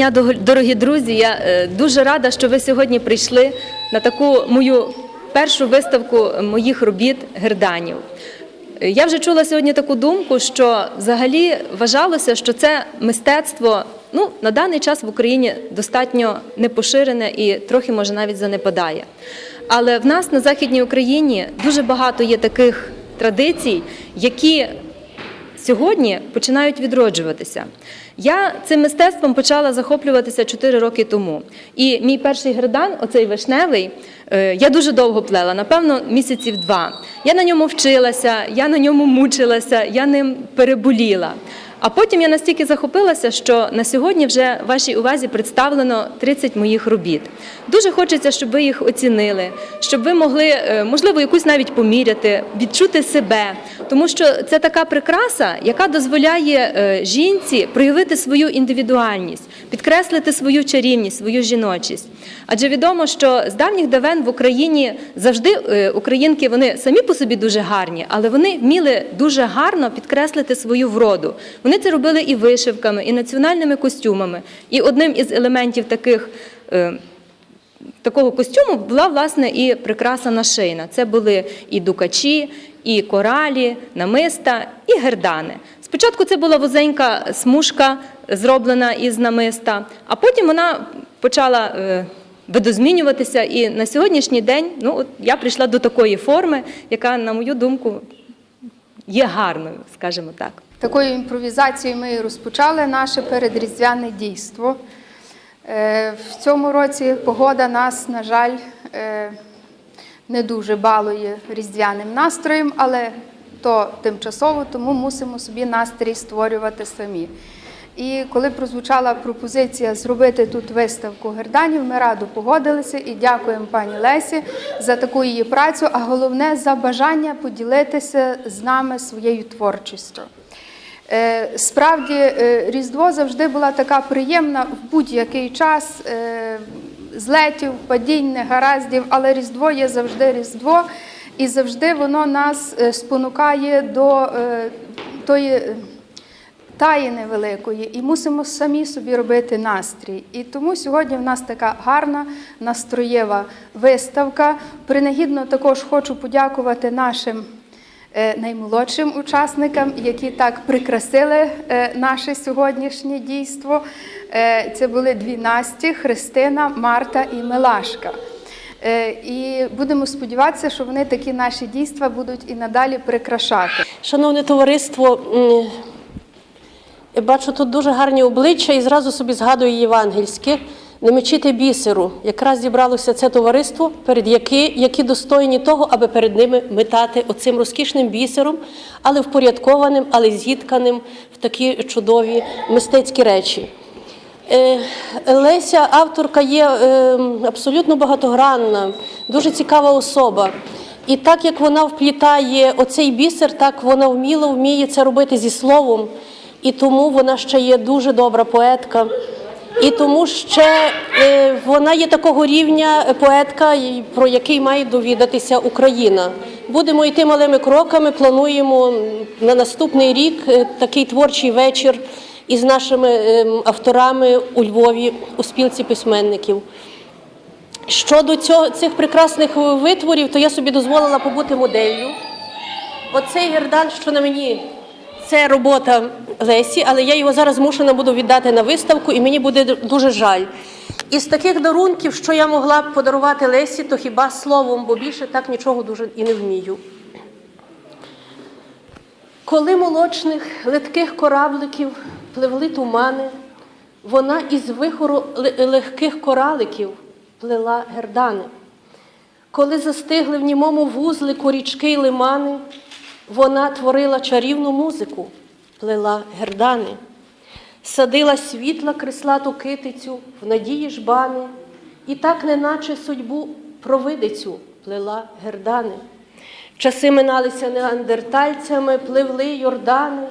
Дня, дорогі друзі. Я е, дуже рада, що ви сьогодні прийшли на таку мою першу виставку моїх робіт герданів. Я вже чула сьогодні таку думку, що взагалі вважалося, що це мистецтво ну, на даний час в Україні достатньо непоширене і трохи може навіть занепадає. Але в нас на Західній Україні дуже багато є таких традицій, які сьогодні починають відроджуватися. Я цим мистецтвом почала захоплюватися 4 роки тому. І мій перший гердан, оцей вишневий, е, я дуже довго плела, напевно, місяців два. Я на ньому вчилася, я на ньому мучилася, я ним переболіла. А потім я настільки захопилася, що на сьогодні вже вашій увазі представлено 30 моїх робіт. Дуже хочеться, щоб ви їх оцінили, щоб ви могли, е, можливо, якусь навіть поміряти, відчути себе. Тому що це така прикраса, яка дозволяє е, жінці проявити свою індивідуальність, підкреслити свою чарівність, свою жіночість. Адже відомо, що з давніх давен в Україні завжди е, українки вони самі по собі дуже гарні, але вони вміли дуже гарно підкреслити свою вроду. Вони це робили і вишивками, і національними костюмами. І одним із елементів таких. е, Такого костюму була власне і прикраса нашийна. Це були і дукачі, і коралі, намиста, і гердани. Спочатку це була вузенька смужка, зроблена із намиста, а потім вона почала е, видозмінюватися. І на сьогоднішній день ну, от я прийшла до такої форми, яка, на мою думку, є гарною, скажімо так. Такою імпровізацією ми розпочали наше передріздвяне дійство. Е, В цьому році погода нас, на жаль, е, не дуже балує різдвяним настроєм, але то тимчасово, тому мусимо собі настрій створювати самі. І коли прозвучала пропозиція зробити тут виставку герданів, ми радо погодилися і дякуємо пані Лесі за таку її працю, а головне за бажання поділитися з нами своєю творчістю. Е, Справді, е, Різдво завжди була така приємна в будь-який час е, злетів, падінь, негараздів, але Різдво є завжди Різдво, і завжди воно нас спонукає до тої таїни великої, і мусимо самі собі робити настрій. І тому сьогодні в нас така гарна настроєва виставка. Принагідно також хочу подякувати нашим наймолодшим учасникам, які так прикрасили е, наше сьогоднішнє дійство. Е, Це були дві Насті, Христина, Марта і Милашка. Е, І будемо сподіватися, що вони такі наші дійства будуть і надалі прикрашати. Шановне товариство, бачу тут дуже гарні обличчя і зразу собі згадую євангельське. Не мечити бісеру. Якраз зібралося це товариство, перед які, які достойні того, аби перед ними метати оцим розкішним бісером, але впорядкованим, але зітканим в такі чудові мистецькі речі. Е, Леся, авторка, є е, абсолютно багатогранна, дуже цікава особа. І так як вона вплітає оцей бісер, так вона вміло вміє це робити зі словом. І тому вона ще є дуже добра поетка. І тому ще е, вона є такого рівня поетка, про який має довідатися Україна. Будемо йти малими кроками. Плануємо на наступний рік е, такий творчий вечір із нашими ем, авторами у Львові у спілці письменників. Щодо цього, цих прекрасних витворів, то я собі дозволила побути моделлю. Оцей гердан, що на мені, це робота Лесі, але я його зараз змушена буду віддати на виставку, і мені буде дуже жаль. Із таких дарунків, що я могла б подарувати Лесі, то хіба словом, бо більше так нічого дуже і не вмію. Коли молочних литких корабликів пливли тумани, вона із вихору легких кораликів плела гердани. Коли застигли в німому вузлику річки й лимани, вона творила чарівну музику, плела гердани, садила світла креслату китицю в надії жбани, і так, неначе судьбу провидицю плела гердани. Часи миналися неандертальцями, пливли Йордани,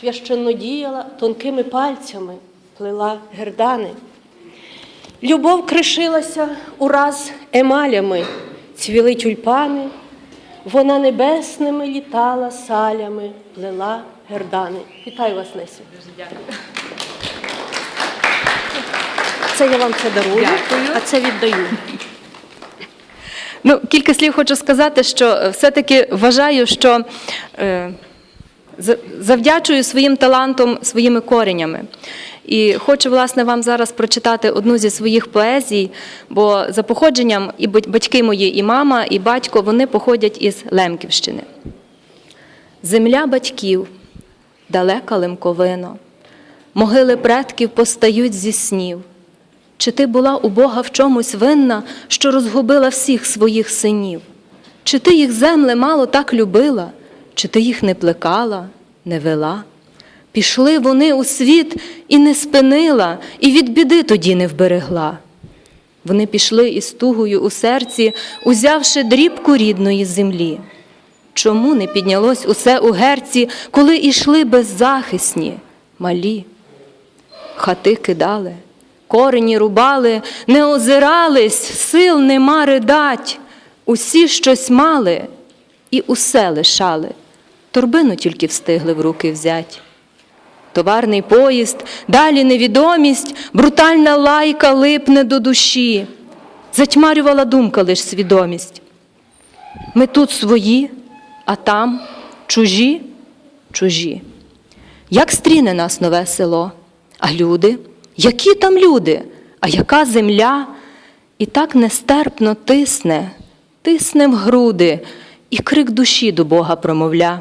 священно діяла тонкими пальцями, плела гердани. Любов кришилася ураз емалями, цвіли тюльпани, вона небесними літала салями, плела гердани. Вітаю вас, Лесю. Дуже дякую. Це я вам це дарую, Дякую. а це віддаю. Ну, кілька слів хочу сказати, що все-таки вважаю, що е, завдячую своїм талантом, своїми коренями. І хочу, власне, вам зараз прочитати одну зі своїх поезій, бо за походженням і батьки мої, і мама, і батько, вони походять із Лемківщини. Земля батьків, далека лемковино, могили предків постають зі снів. Чи ти була у Бога в чомусь винна, що розгубила всіх своїх синів? Чи ти їх земле мало так любила, чи ти їх не плекала, не вела? Пішли вони у світ і не спинила, і від біди тоді не вберегла. Вони пішли із тугою у серці, узявши дрібку рідної землі. Чому не піднялось усе у герці, коли ішли беззахисні, малі? Хати кидали, корені рубали, не озирались, сил нема ридать. Усі щось мали і усе лишали, торбину тільки встигли в руки взять. Товарний поїзд, далі невідомість, брутальна лайка липне до душі, затьмарювала думка лиш свідомість. Ми тут свої, а там чужі, чужі. Як стріне нас нове село? А люди? Які там люди? А яка земля? І так нестерпно тисне, тисне в груди, і крик душі до Бога промовля.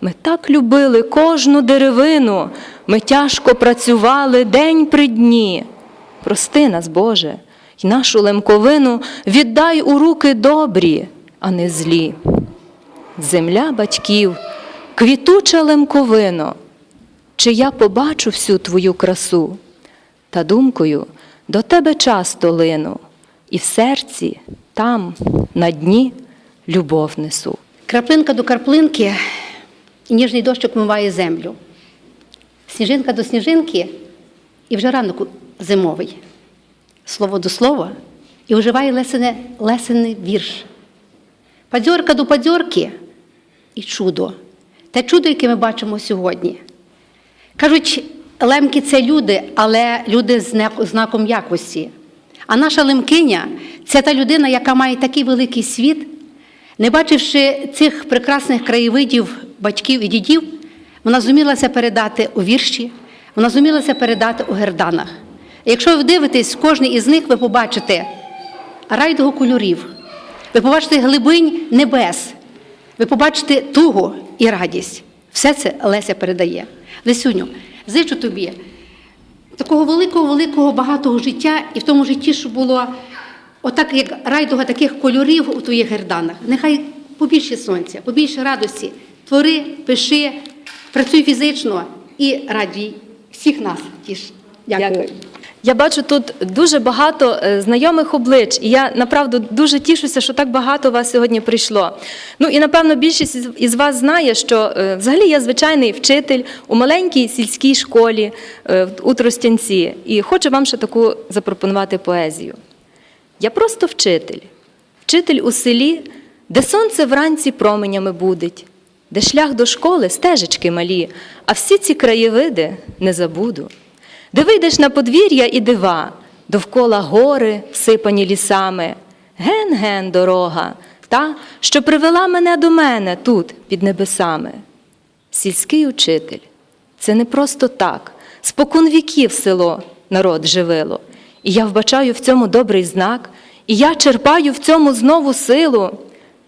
Ми так любили кожну деревину, ми тяжко працювали день при дні. Прости нас, Боже, й нашу лемковину віддай у руки добрі, а не злі. Земля батьків, квітуча лемковино, чи я побачу всю твою красу, та думкою до тебе часто лину, і в серці, там, на дні, любов несу. Краплинка до краплинки, і ніжний дощок вмиває землю. Сніжинка до сніжинки, і вже ранок зимовий. Слово до слова, і уживає лесене, лесений вірш. Падьорка до падьорки і чудо. Те чудо, яке ми бачимо сьогодні. Кажуть, лемки це люди, але люди з знаком якості. А наша лемкиня це та людина, яка має такий великий світ, не бачивши цих прекрасних краєвидів батьків і дідів, вона зумілася передати у вірші, вона зумілася передати у герданах. Якщо ви дивитесь, кожний із них ви побачите райдуго кольорів, ви побачите глибинь небес, ви побачите тугу і радість. Все це Леся передає. Лесюню, зичу тобі такого великого, великого, багатого життя, і в тому житті, що було отак, як райдуга таких кольорів у твоїх герданах. Нехай побільше сонця, побільше радості. Твори, пиши, працюй фізично і радій всіх нас тіш. Дякую. Я бачу тут дуже багато е, знайомих облич, і я направду дуже тішуся, що так багато вас сьогодні прийшло. Ну і напевно більшість із- із вас знає, що е, взагалі я звичайний вчитель у маленькій сільській школі е, у Тростянці. І хочу вам ще таку запропонувати поезію. Я просто вчитель, вчитель у селі, де сонце вранці променями будить, де шлях до школи стежечки малі, а всі ці краєвиди не забуду. Де вийдеш на подвір'я і дива, довкола гори, всипані лісами, ген-ген дорога, та, що привела мене до мене тут, під небесами. Сільський учитель це не просто так. Спокон віків село народ живило. І я вбачаю в цьому добрий знак, і я черпаю в цьому знову силу.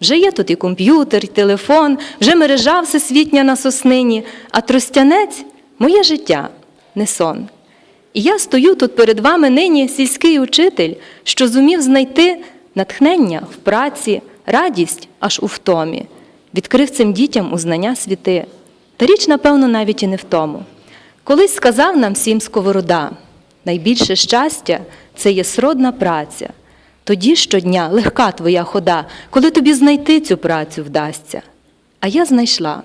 Вже є тут і комп'ютер, і телефон, вже мережа всесвітня на соснині, а тростянець моє життя, не сон. І я стою тут перед вами нині сільський учитель, що зумів знайти натхнення в праці, радість аж у втомі, відкрив цим дітям у знання світи. Та річ, напевно, навіть і не в тому. Колись сказав нам всім сковорода, найбільше щастя це є сродна праця. Тоді щодня легка твоя хода, коли тобі знайти цю працю вдасться. А я знайшла.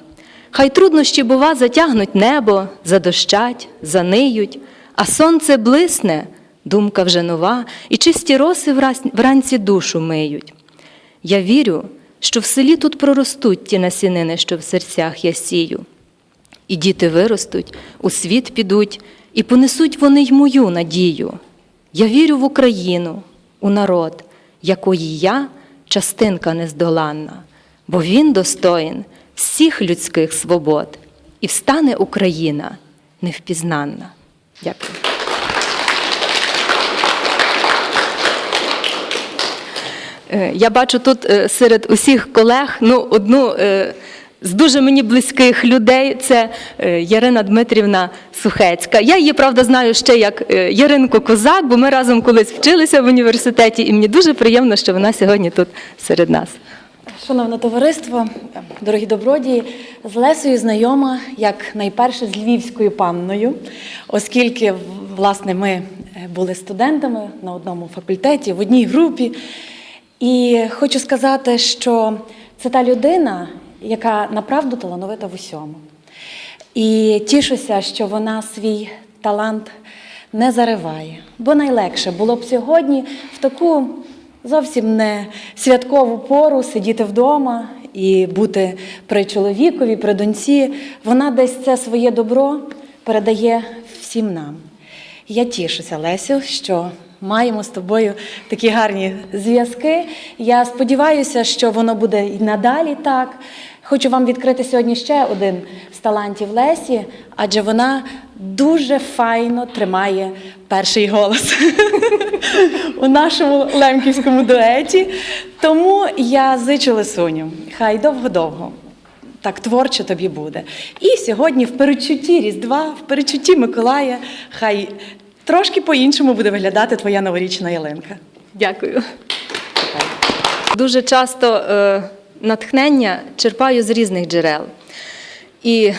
Хай труднощі, бува, затягнуть небо, задощать, заниють, а сонце блисне, думка вже нова, і чисті роси вранці душу миють. Я вірю, що в селі тут проростуть ті насінини, що в серцях я сію. І діти виростуть, у світ підуть, і понесуть вони й мою надію. Я вірю в Україну, у народ, якої я частинка нездоланна, бо він достоїн всіх людських свобод, і встане Україна невпізнанна. Дякую. Е, Я бачу тут е, серед усіх колег ну, одну е, з дуже мені близьких людей це е, Ярина Дмитрівна Сухецька. Я її, правда, знаю ще як е, Яринку Козак, бо ми разом колись вчилися в університеті, і мені дуже приємно, що вона сьогодні тут серед нас. Шановне товариство, дорогі добродії, з Лесею знайома як найперше з львівською панною, оскільки власне ми е, були студентами на одному факультеті, в одній групі. І хочу сказати, що це та людина, яка направду талановита в усьому. І тішуся, що вона свій талант не зариває. Бо найлегше було б сьогодні в таку зовсім не святкову пору сидіти вдома і бути при чоловікові, при доньці. Вона десь це своє добро передає всім нам. Я тішуся, Лесю, що маємо з тобою такі гарні зв'язки. Я сподіваюся, що воно буде і надалі так. Хочу вам відкрити сьогодні ще один з талантів Лесі, адже вона дуже файно тримає перший голос у нашому лемківському дуеті. Тому я зичу Лисуню. Хай довго-довго так творче тобі буде. І сьогодні в перечутті Різдва, в перечутті Миколая, хай трошки по-іншому буде виглядати твоя новорічна ялинка. Дякую. Дуже часто е, натхнення черпаю з різних джерел. І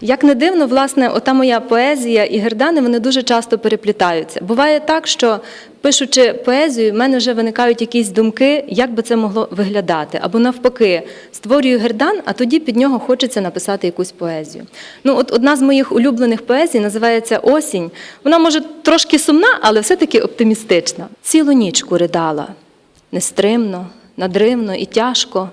як не дивно, власне, ота моя поезія і гердани вони дуже часто переплітаються. Буває так, що пишучи поезію, в мене вже виникають якісь думки, як би це могло виглядати. Або навпаки, створюю гердан, а тоді під нього хочеться написати якусь поезію. Ну, от одна з моїх улюблених поезій називається Осінь. Вона може трошки сумна, але все-таки оптимістична. Цілу нічку ридала, нестримно, надривно і тяжко.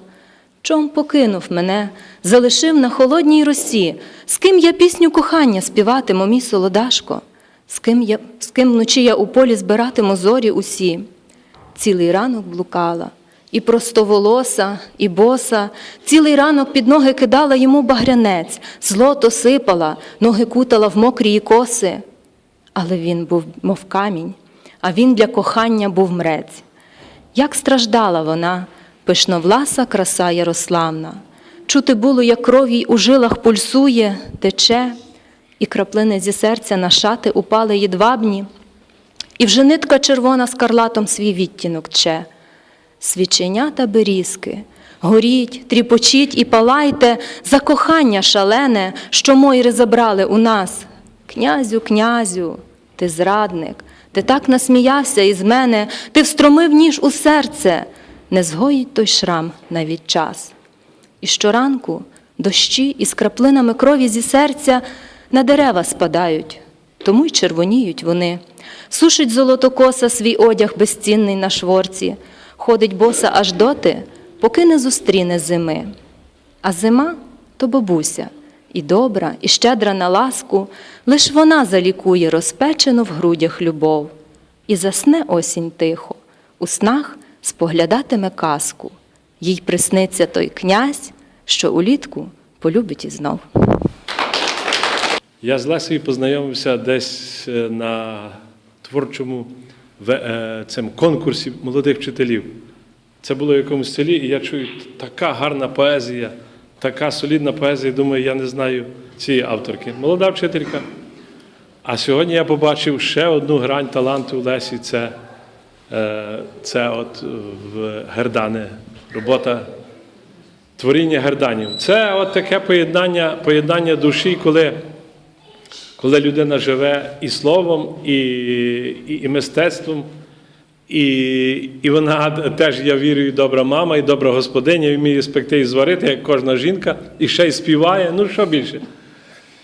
Чом покинув мене, залишив на холодній росі, з ким я пісню кохання співатиму, мій солодашко, з ким, я, з ким вночі я у полі збиратиму зорі усі. Цілий ранок блукала, і простоволоса, і боса, цілий ранок під ноги кидала йому багрянець, злото сипала, ноги кутала в мокрі коси. Але він був, мов камінь, а він для кохання був мрець. Як страждала вона, пишновласа краса Ярославна. Чути було, як кров їй у жилах пульсує, тече, і краплини зі серця на шати упали їдвабні, і вже нитка червона скарлатом свій відтінок тче. Свіченята берізки, горіть, тріпочіть і палайте за кохання шалене, що мойри забрали у нас. Князю, князю, ти зрадник, ти так насміявся із мене, ти встромив ніж у серце, не згоїть той шрам навіть час. І щоранку дощі із краплинами крові зі серця на дерева спадають, тому й червоніють вони. Сушить золотокоса свій одяг безцінний на шворці, ходить боса аж доти, поки не зустріне зими. А зима то бабуся, і добра, і щедра на ласку, лиш вона залікує розпечену в грудях любов. І засне осінь тихо, у снах споглядатиме казку. Їй присниться той князь, що улітку полюбить ізнов. Я з Лесею познайомився десь е, на творчому е, цим конкурсі молодих вчителів. Це було в якомусь селі, і я чую, така гарна поезія, така солідна поезія. Думаю, я не знаю цієї авторки. Молода вчителька. А сьогодні я побачив ще одну грань таланту Лесі. Це, це от в Гердани, робота творіння герданів. Це от таке поєднання, поєднання душі, коли, коли людина живе і словом, і, і, і мистецтвом. І, і вона теж, я вірю, і добра мама, і добра господиня, і вміє спекти і зварити, як кожна жінка, і ще й співає. Ну що більше?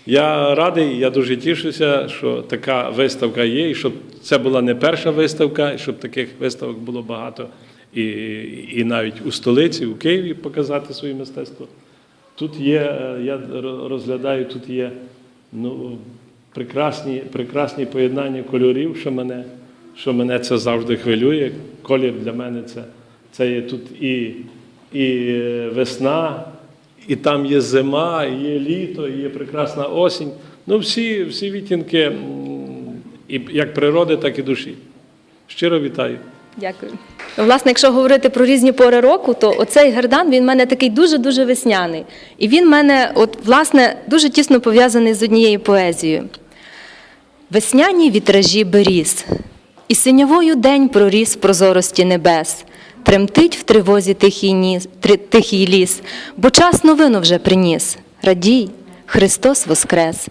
Я радий, я дуже тішуся, що така виставка є, і щоб це була не перша виставка, щоб таких виставок було багато. І, і навіть у столиці, у Києві показати своє мистецтво. Тут є, е, я розглядаю, тут є ну, прекрасні, прекрасні поєднання кольорів, що мене, що мене це завжди хвилює. Колір для мене це, це є тут і, і е, весна, і там є зима, і є літо, і є прекрасна осінь. Ну, всі, всі відтінки і як природи, так і душі. Щиро вітаю. Дякую. Власне, якщо говорити про різні пори року, то оцей гердан він в мене такий дуже-дуже весняний. І він в мене, от, власне, дуже тісно пов'язаний з однією поезією. Весняні вітражі беріз, і синявою день проріс прозорості небес. Тремтить в тривозі тихий, ніс, тихий ліс, бо час новину вже приніс. Радій, Христос воскрес.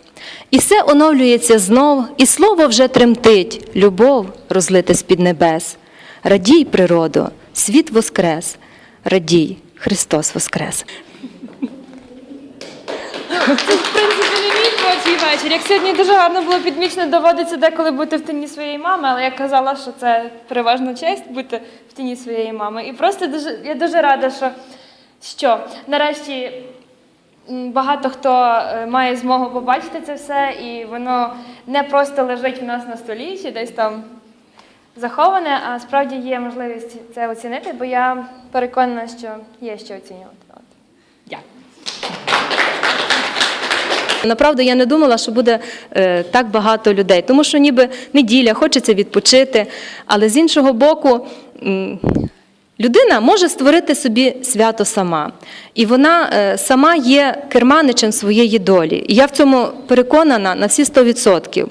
І все оновлюється знов, і слово вже тремтить, любов розлите з-під небес. Радій, природо, світ воскрес. Радій, Христос воскрес. В принципі, не мій творчий вечір. Як сьогодні дуже гарно було підмічено, доводиться деколи бути в тіні своєї мами, але я казала, що це переважна честь бути в тіні своєї мами. І просто дуже я дуже рада, що, що нарешті багато хто е, має змогу побачити це все, і воно не просто лежить в нас на столі чи десь там заховане, а справді є можливість це оцінити, бо я переконана, що є що оцінювати. Направду я не думала, що буде е, так багато людей, тому що ніби неділя, хочеться відпочити. Але з іншого боку, людина може створити собі свято сама. І вона е, сама є керманичем своєї долі. І я в цьому переконана на всі 100%.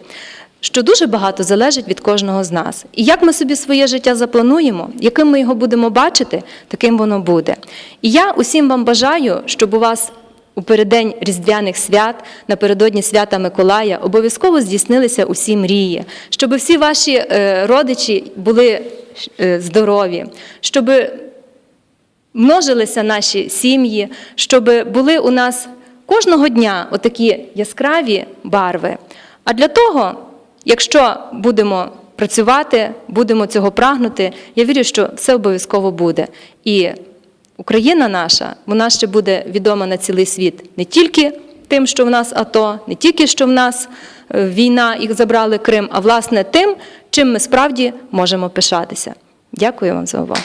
Що дуже багато залежить від кожного з нас. І як ми собі своє життя заплануємо, яким ми його будемо бачити, таким воно буде. І я усім вам бажаю, щоб у вас у переддень Різдвяних свят, напередодні свята Миколая, обов'язково здійснилися усі мрії, щоб всі ваші е, родичі були е, здорові, щоб множилися наші сім'ї, щоб були у нас кожного дня отакі яскраві барви. А для того, якщо будемо працювати, будемо цього прагнути, я вірю, що все обов'язково буде. І Україна наша, вона ще буде відома на цілий світ не тільки тим, що в нас АТО, не тільки що в нас е, війна їх забрали Крим, а власне тим, чим ми справді можемо пишатися. Дякую вам за увагу.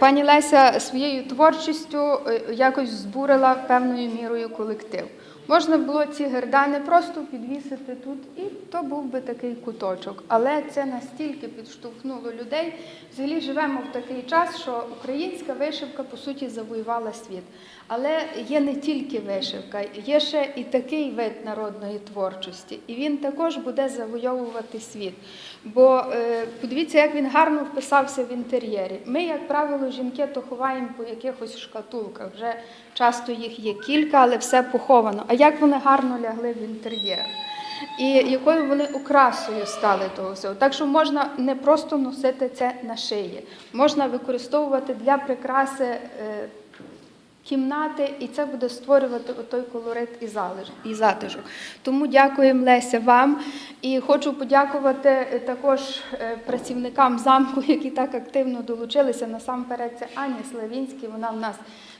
Пані Леся своєю творчістю е, якось збурила певною мірою колектив. Можна було ці гердани просто підвісити тут, і то був би такий куточок. Але це настільки підштовхнуло людей. Взагалі живемо в такий час, що українська вишивка по суті завоювала світ. Але є не тільки вишивка, є ще і такий вид народної творчості, і він також буде завойовувати світ. Бо е, подивіться, як він гарно вписався в інтер'єрі. Ми, як правило, жінки то ховаємо по якихось шкатулках. Вже часто їх є кілька, але все поховано. А як вони гарно лягли в інтер'єр? І якою вони окрасою стали того всього. Так що можна не просто носити це на шиї, можна використовувати для прикраси. Кімнати, і це буде створювати той колорит і залиш- і затишок. Тому дякуємо Леся вам. І хочу подякувати е, також е, працівникам замку, які так активно долучилися. Насамперед, це Аня Славінський. Вона в нас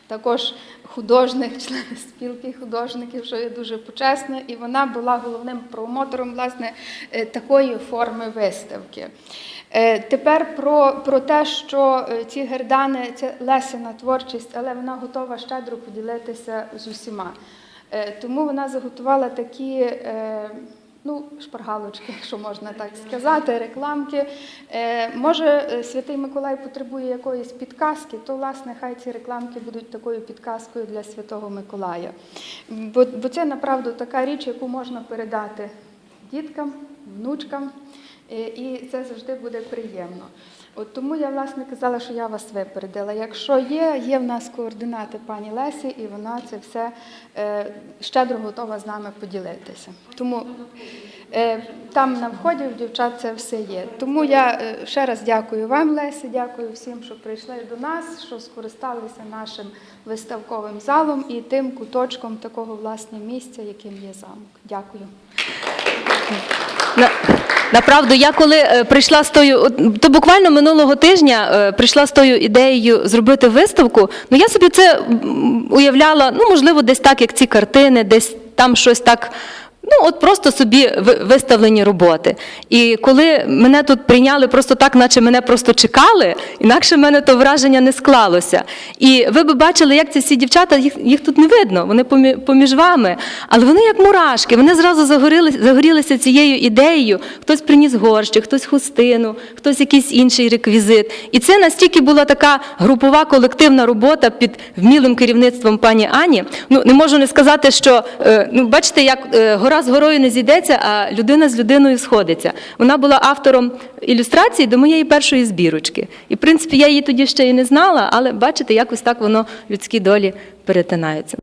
також художник, член спілки художників, що є дуже почесно. І вона була головним промотором власне е, такої форми виставки. Е, Тепер про, про те, що е, ці гердани це Лесина творчість, але вона готова щедро поділитися з усіма. Е, Тому вона заготувала такі. Ну, шпаргалочки, якщо можна так сказати, рекламки. Може, Святий Миколай потребує якоїсь підказки, то, власне, хай ці рекламки будуть такою підказкою для Святого Миколая. Бо, бо це направду така річ, яку можна передати діткам, внучкам, і це завжди буде приємно. От тому я власне казала, що я вас випередила. Якщо є, є в нас координати пані Лесі, і вона це все е, щедро готова з нами поділитися. Тому е, там на вході в дівчат це все є. Тому я е, ще раз дякую вам, Лесі, дякую всім, що прийшли до нас, що скористалися нашим виставковим залом і тим куточком такого власне місця, яким є замок. Дякую. На, направду, я коли е, прийшла з тою, то буквально минулого тижня е, прийшла з тою ідеєю зробити виставку. Ну я собі це уявляла, ну можливо, десь так, як ці картини, десь там щось так Ну, от просто собі виставлені роботи. І коли мене тут прийняли просто так, наче мене просто чекали, інакше в мене то враження не склалося. І ви б бачили, як ці всі дівчата, їх, їх тут не видно, вони поміж вами, але вони як мурашки, вони зразу загоріли, загорілися цією ідеєю. Хтось приніс горщик, хтось хустину, хтось якийсь інший реквізит. І це настільки була така групова колективна робота під вмілим керівництвом пані Ані. Ну не можу не сказати, що е, ну бачите, як е, гора з горою не зійдеться, а людина з людиною сходиться. Вона була автором ілюстрації до моєї першої збірочки. І в принципі я її тоді ще і не знала, але бачите, якось так воно людські долі перетинаються.